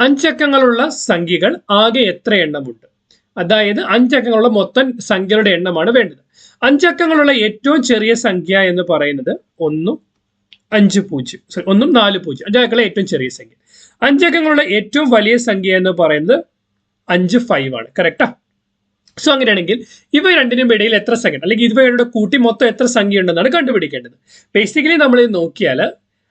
അഞ്ചക്കങ്ങളുള്ള സംഖ്യകൾ ആകെ എത്ര എണ്ണമുണ്ട്? അതായത് അഞ്ചക്കങ്ങളുള്ള മൊത്തം സംഖ്യകളുടെ എണ്ണമാണ് വേണ്ടത്. അഞ്ചക്കങ്ങളുള്ള ഏറ്റവും ചെറിയ സംഖ്യ എന്ന് പറയുന്നത് ഒന്നും അഞ്ച് പൂജ്യം സോറി ഒന്നും നാല് പൂജ്യം അഞ്ചക്കങ്ങളെ ഏറ്റവും ചെറിയ സംഖ്യ. അഞ്ചക്കങ്ങളുള്ള ഏറ്റവും വലിയ സംഖ്യ എന്ന് പറയുന്നത് അഞ്ച് ഫൈവ് ആണ് കറക്റ്റാ സോ അങ്ങനെയാണെങ്കിൽ ഇവ രണ്ടിനും ഇടയിൽ എത്ര സംഖ്യ അല്ലെങ്കിൽ ഇവയുടെ കൂട്ടി മൊത്തം എത്ര സംഖ്യ ഉണ്ടെന്നാണ് കണ്ടുപിടിക്കേണ്ടത്. ബേസിക്കലി നമ്മൾ നോക്കിയാൽ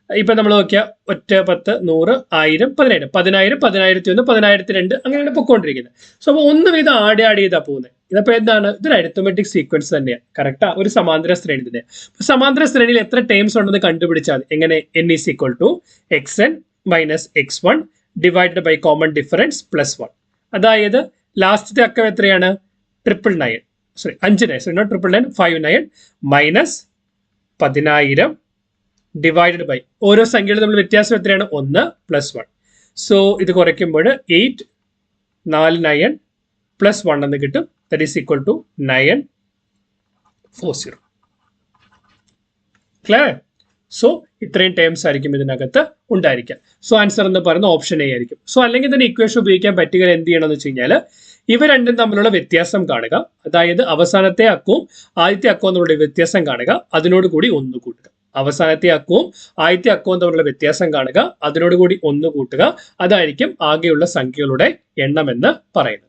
ഇപ്പൊ നമ്മൾ നോക്കിയാൽ ഒറ്റ പത്ത് നൂറ് ആയിരം പതിനായിരം. പതിനായിരം പതിനായിരത്തി ഒന്ന് പതിനായിരത്തി രണ്ട് അങ്ങനെയാണ് പൊക്കോണ്ടിരിക്കുന്നത് സോ അപ്പോൾ ഒന്ന് വീതം ആഡ് ആഡ് ചെയ്താ പോകുന്നത് ഇതിപ്പോ എന്താണ്? ഇതൊരു അരിത്തമെറ്റിക് സീക്വൻസ് തന്നെയാണ് കറക്റ്റാ ഒരു സമാന്തര ശ്രേണി തന്നെ സമാന്തര ശ്രേണിയിൽ എത്ര ടേംസ് ഉണ്ടെന്ന് കണ്ടുപിടിച്ചാൽ എങ്ങനെ? N is equal to x n minus x one divided by common difference plus one അതായത് ലാസ്റ്റത്തെ അക്കം എത്രയാണ്? ട്രിപ്പിൾ നയൻ സോറി അഞ്ച് nine sorry not triple nine five nine minus പതിനായിരം ഡിവൈഡഡ് ബൈ ഓരോ സംഖ്യയുടെ തമ്മിൽ വ്യത്യാസം എത്രയാണ്? ഒന്ന് പ്ലസ് വൺ സോ ഇത് കുറയ്ക്കുമ്പോൾ എയ്റ്റ് നാല് നയൻ പ്ലസ് വൺ എന്ന് കിട്ടും. That is equal to nine four zero clear so ഇത്രയും ടേംസ് ആയിരിക്കും ഇതിനകത്ത് ഉണ്ടായിരിക്കുക. സോ ആൻസർ എന്ന് പറയുന്ന ഓപ്ഷൻ എ ആയിരിക്കും. സോ അല്ലെങ്കിൽ തന്നെ ഇക്വേഷൻ ഉപയോഗിക്കാൻ പറ്റുക എന്ത് ചെയ്യണമെന്ന് വെച്ച് കഴിഞ്ഞാൽ ഇവ രണ്ടും തമ്മിലുള്ള വ്യത്യാസം കാണുക. അതായത് അവസാനത്തെ അക്കവും ആദ്യത്തെ അക്കവും തമ്മിലുള്ള വ്യത്യാസം കാണുക. അതിനോട് കൂടി ഒന്ന് കൂട്ടുക. അവസാനത്തെ അക്കവും ആദ്യത്തെ അക്കവും തമ്മിലുള്ള വ്യത്യാസം കാണുക. അതിനോടുകൂടി ഒന്ന് കൂട്ടുക. അതായിരിക്കും ആകെയുള്ള സംഖ്യകളുടെ എണ്ണം എന്ന് പറയുന്നത്.